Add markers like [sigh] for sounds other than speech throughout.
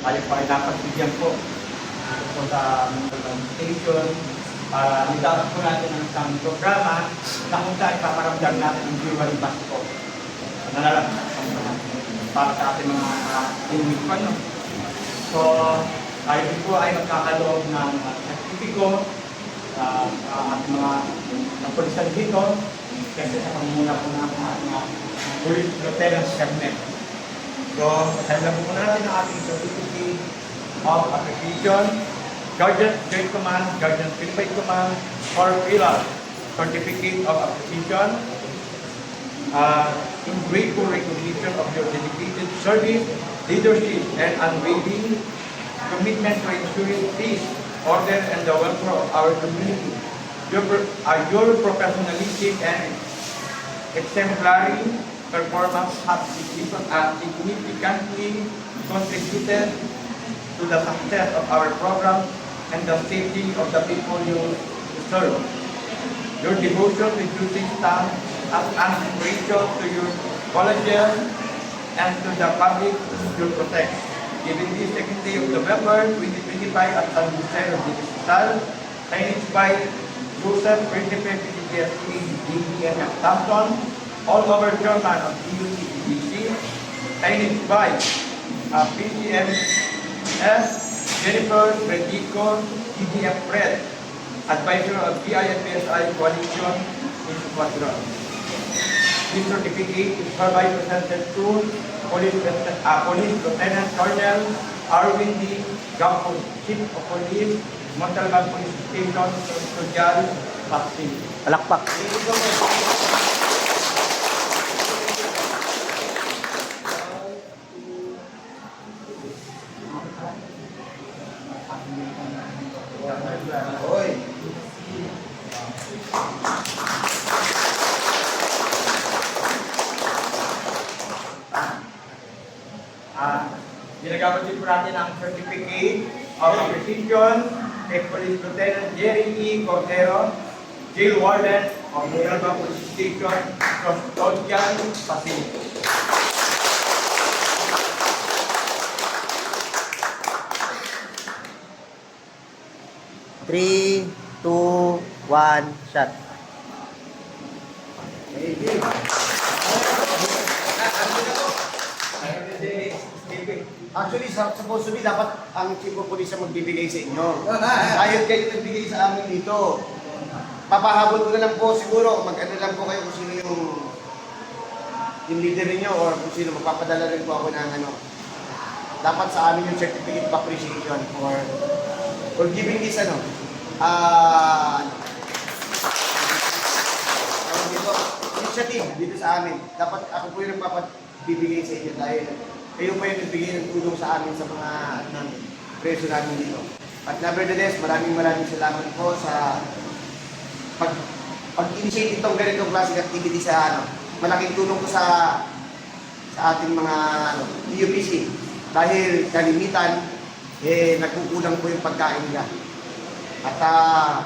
tayo po ay napagbigyan po dito po sa Mindanao Station para nidaan po natin ang isang programa na kung saan ipaparamdam natin ang Jewel Bus po. Nalalagpas po naman para sa ating mga uh, inuwi po. No? So, tayo po ay magkakaloob ng uh, sertipiko sa uh, ating mga ng pulisan dito kasi sa pamumula po ng ating uh, Police Lieutenant Sernet. So, sabihan po natin ang ating certificate of appreciation, Guardian Joint Command, Guardian Philippine Command, or PILA Certificate of Appreciation, uh, in grateful recognition of your dedicated service, leadership, and unwavering commitment to ensuring peace, order, and the welfare of our community. Your, uh, your professionalism and exemplary performance uh, significantly contributed to the success of our program and the safety of the people you serve. Your devotion to duty stands as an inspiration to your colleges and to the public you protect. Given this of November 2025 at San Jose Hospital, signage by Joseph Principe PCTSE DBMF Thompson, all over chairman of DUCBC, signage by uh, PCMS Jennifer Redico, DBF Fred, advisor of PIFSI Coalition in Sumatera. This certificate is hereby presented to Police, uh, Police Lieutenant Colonel Arvin D. Gampo, Chief of Police, Montalban Police Station, Social, Pasig. Palakpak. Hoy. Ah. ah, ginagamit din po natin ang certificate of appreciation kay Police Lieutenant Jerry E. Cordero, Jail Warden of Mugamba Police Station, Custodian Facility. 3, 2, 1, shot. Actually, sa- supposedly dapat ang chief of police ang magbibigay sa inyo. Ayot kayo nagbigay sa amin dito. Papahabol ko na lang po siguro, mag-ano lang po kayo kung sino yung yung leader ninyo or kung sino magpapadala rin po ako ng ano. Dapat sa amin yung certificate of appreciation for for giving this ano. Ah, uh, dito, initiative dito sa amin. Dapat ako po yung nagpapabibigay sa inyo dahil kayo po yung nagbigay ng tulong sa amin sa mga namin, preso namin dito. At nevertheless, maraming maraming salamat po sa pag pag-initiate itong ganitong klaseng activity sa ano, malaking tulong ko sa sa ating mga ano, UPC dahil kalimitan eh nagkukulang po yung pagkain nila. At ah,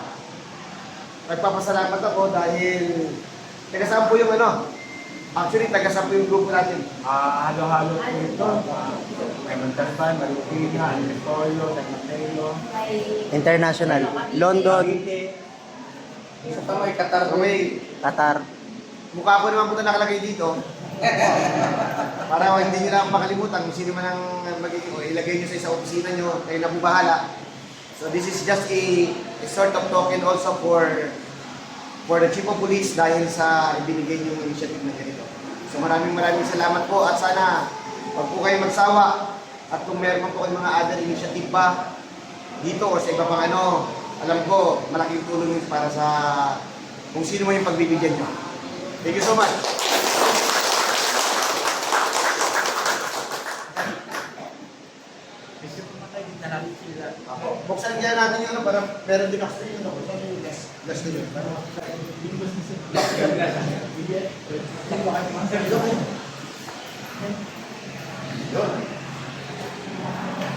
nagpapasalamat ako dahil taga saan po yung ano? Actually, taga saan po yung grupo natin? Ah, halo-halo po ito. Ah, May Montalban, Marikina, Antipolo, San Mateo, International. London. Sa Tamay, Qatar. Tamay, Qatar. mukha ko naman po na nakalagay dito. [laughs] Para hindi nyo lang makalimutan kung sino man ang magiging, o ilagay nyo sa isang opisina nyo, kayo na po bahala. So this is just a, a sort of token also for for the Chief of Police dahil sa ibinigay yung initiative na ganito. So maraming maraming salamat po at sana wag po kayo magsawa at kung meron po kayong mga other initiative pa dito o sa iba pang ano, alam ko malaking tulong para sa kung sino man yung pagbibigyan nyo. Thank you so much. Natin sila. Ako, buksan kaya natin yung ano para meron din ako yung ano. Gas. Gas din yun. Yun.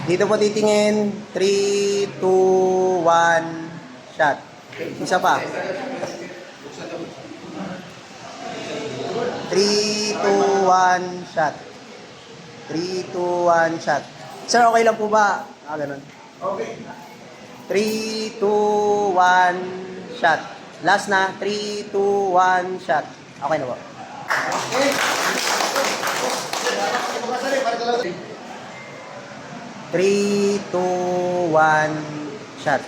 Dito po titingin. 3, 2, 1, shot. Isa pa. 3, 2, 1, shot. 3, 2, 1, shot. Sir, okay lang po ba? Ah, ganun. Okay. 3, 2, 1, shot. Last na. 3, 2, 1, shot. Okay na po. Okay. Pagkasali, para talaga. 3, 2, 1, shot.